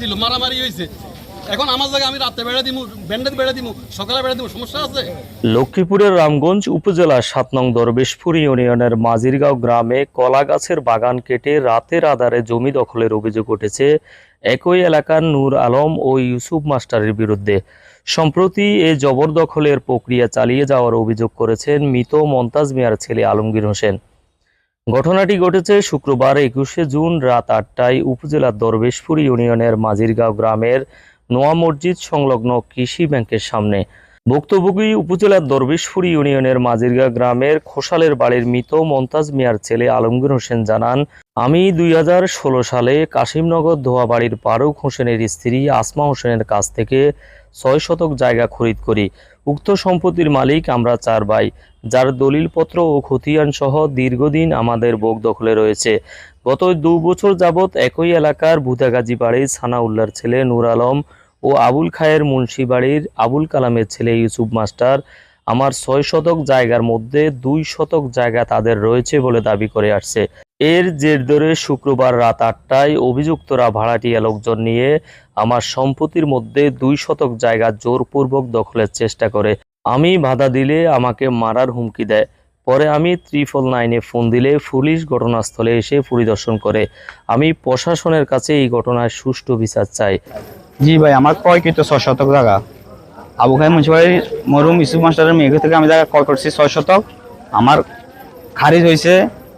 ছিল, মারামারি হয়েছে। এখন আমার জায়গায় আমি রাতে বেড়া দিমু বেড়া দিমু, সকালে বেড়া দিমু, সমস্যা আছে? লক্ষ্মীপুরের রামগঞ্জ উপজেলার সাত নং দরবেশপুর ইউনিয়নের মাজিরগাঁও গ্রামে কলা গাছের বাগান কেটে রাতের আধারে জমি দখলের অভিযোগ উঠেছে একই এলাকার নূর আলম ও ইউসুফ মাস্টারের বিরুদ্ধে। সম্প্রতি এ জবরদখলের প্রক্রিয়া চালিয়ে যাওয়ার অভিযোগ করেছেন মৃত মন্তাজ মিয়ার ছেলে আলমগীর হোসেন। ঘটনাটি ঘটেছে শুক্রবার একুশে জুন রাত আটটায় উপজেলার দরবেশপুর ইউনিয়নের মাজিরগাঁও গ্রামের নোয়া মসজিদ সংলগ্ন কৃষি ব্যাংকের সামনে। ভুক্তভোগী উপজেলার দরবেশপুর ইউনিয়নের মাজিরগা গ্রামের খোসালের বাড়ির মৃত মন্তাজ মিয়ার ছেলে আলমগীর হোসেন জানান, আমি দুই হাজার ষোলো সালে কাশিমনগর ধোয়াবাড়ির ফারুক হোসেনের স্ত্রী আসমা হোসেনের কাছ থেকে ছয় শতক জায়গা খরিদ করি। উক্ত সম্পত্তির মালিক আমরা চার ভাই, যার দলিলপত্র ও খতিয়ান সহ দীর্ঘদিন আমাদের বোক দখলে রয়েছে। গত দু বছর যাবৎ একই এলাকার ভুতাগাজী বাড়ির সানাউল্লার ছেলে নুর আলম ও আবুল খায়ের মুন্সি বাড়ির আবুল কালামের ছেলে ইউসুফ মাস্টার আমার ছয় শতক জায়গার মধ্যে দুই শতক জায়গা তাদের রয়েছে বলে দাবি করে আসছে। এর জের ধরে শুক্রবার রাত আটটায় অভিযুক্তরা ভাড়াটিয়া লোকজন নিয়ে আমার সম্পত্তির মধ্যে দুই শতক জায়গা জোরপূর্বক দখলের চেষ্টা করে। আমি বাধা দিলে আমাকে মারার হুমকি দেয়। পরে আমি ত্রিপল নাইনে ফোন দিলে পুলিশ ঘটনাস্থলে এসে পরিদর্শন করে। আমি প্রশাসনের কাছে এই ঘটনার সুষ্ঠু বিচার চাই। জি ভাই, আমার কৃত ছয় শতক জায়গা। আবু খাই মুন্সিপালির মরুম ইসুফ মাস্টারের মেয়ে থেকে আমি জায়গা ক্রয় করছি ছয় শতক। আমার খারিজ হয়েছে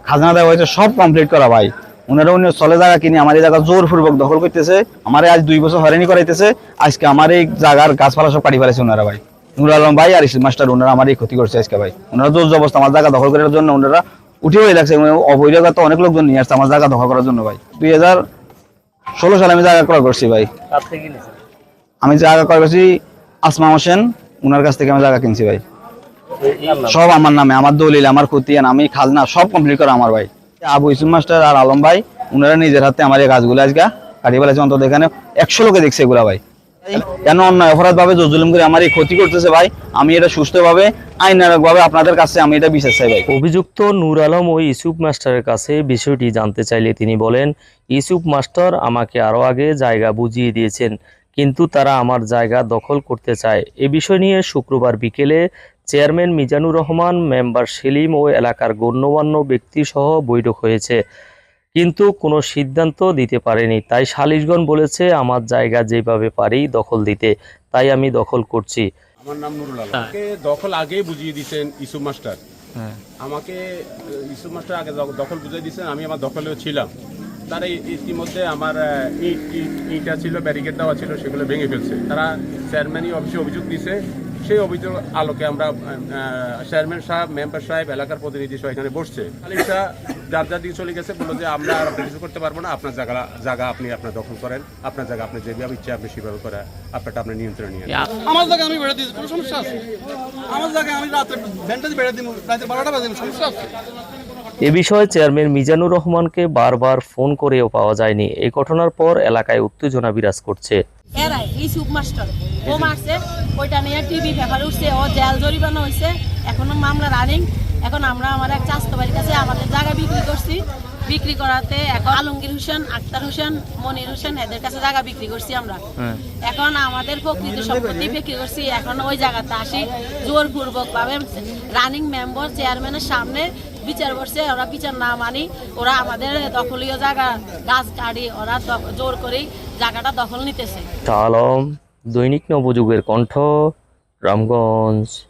খাজনা দেওয়া হয়েছে সব কমপ্লিট করা ভাই। ওনারা অন্য চলে জায়গা কিনে আমার এই জায়গা জোরপূর্বক দখল করতেছে। আমার আজ দুই বছর হয়রানি করাইতেছে। আজকে আমার এই জায়গার গাছপালা সব কাটি ফেলেছে ওনারা ভাই। নুর আলম ভাই আর ইসুফ মাস্টার ওনারা আমার এই ক্ষতি করছে আজকে ভাই। ওনারা জোর জবস্তা আমার জায়গা দখল করার জন্য ওনারা উঠে হয়ে লাগছে অবৈধগত অনেক লোকজন নিয়ে আসছে আমার জায়গা দখল করার জন্য ভাই। দুই হাজার ষোলো সালে আমি জায়গা ক্রয় করছি ভাই। আমি জায়গা ক্রয় করছি আসমা হোসেন ওনার কাছ থেকে আমি জায়গা কিনছি ভাই। সব আমার নামে, আমার দলিল, আমার খতিয়ান, আমি খাজনা সব কমপ্লিট করা আমার ভাই। আবু ইসুম মাস্টার আর আলম ভাই ওনারা নিজের হাতে আমার এই গাছগুলো আজকে কাটিয়ে ফেলেছে। অন্তত এখানে একশো লোকে দেখছে এগুলা ভাই। কেন অন্যায় অপরাধ ভাবে জজুলুম করে আমার এই ক্ষতি করতেছে ভাই, আমি এটা সুস্থভাবে আইনারক ভাবে আপনাদের কাছে আমি এটা বিশ্বাস চাই ভাই। অভিযুক্ত নূর আলম ও ইসুফ মাস্টারের কাছে বিষয়টি জানতে চাইলে তিনি বলেন ইসুফ মাস্টার আমাকে আরও আগে জায়গা বুঝিয়ে দিয়েছেন। কিন্তু তারা আমার জায়গা দখল করতে চায়। এ বিষয় নিয়ে শুক্রবার বিকেলে চেয়ারম্যান মিজানুর রহমান মেম্বার সেলিম ও এলাকার গণ্যমান্য ব্যক্তি সহ বৈঠক হয়েছে। কিন্তু কোনো সিদ্ধান্ত দিতে পারেনি। তাই সালিশগণ বলেছে আমার জায়গা যেভাবে পারি দখল দিতে। তাই আমি দখল করছি। আমার নাম নুরুল আলম। দখল আগেই বুঝিয়ে দিয়েছেন ইসুফ মাস্টার। আমাকে আহ, ইসুফ মাস্টার আগে দখল বুঝিয়ে দিয়েছেন আমি আমার দখলেও ছিলাম। তারা ইতিমধ্যে আমার ইট ইট ইটা ছিল ব্যারিকেড দেওয়া ছিল সেগুলো ভেঙে ফেলছে। তারা চেয়ারম্যানই অফিসে অভিযোগ দিয়েছে সেই অভিযোগ আলোকে আমরা চেয়ারম্যান সাহেব মেম্বার সাহেব এলাকার প্রতিনিধি সহ এখানে বসছে। আলিশা যার যার দিকে চলে গেছে বলল যে আমরা আর কিছু করতে পারব না। আপনার জায়গা জায়গা আপনি আপনার দখল করেন। আপনার জায়গা আপনি যেভাবে ইচ্ছা আপনি সেভাবে করে আপনারটা আপনি নিয়ন্ত্রণে নিয়ে আমার জায়গায় আমি বেড়া দিয়েছি কোনো সমস্যা আছে? আমার জায়গায় আমি রাতে ব্যান্ডেজ বেড়া দিমু রাতে বারোটা বাজে সমস্যা আছে? এ বিষয়ে চেয়ারম্যান মিজানুর রহমানকে বারবার ফোন করেও পাওয়া যায়নি। এই ঘটনার পর এলাকায় উত্তেজনা বিরাজ করছে। এরাই এই সুপ ও মারছে ওইটা নিয়ে টিভি পেপার উঠছে ও জেল জরিমানা হয়েছে এখনও মামলা রানিং এখন আমরা আমার এক চাস্তো বাড়ির কাছে আমাদের জায়গা বিক্রি করছি। বিক্রি করাতে এখন আলমগীর হোসেন আক্তার হোসেন মনির হোসেন এদের কাছে জায়গা বিক্রি করছি আমরা। এখন আমাদের প্রকৃত সম্পত্তি বিক্রি করছি এখন ওই জায়গাতে আসি জোরপূর্বক ভাবে রানিং মেম্বার চেয়ারম্যানের সামনে বিচার করছে, ওরা বিচার না মানি, ওরা আমাদের দখলীয় জায়গা, গাছ কাটি, ওরা জোর করে জায়গাটা দখল নিতেছে। আলম দৈনিক নবযুগের কণ্ঠ, রামগঞ্জ।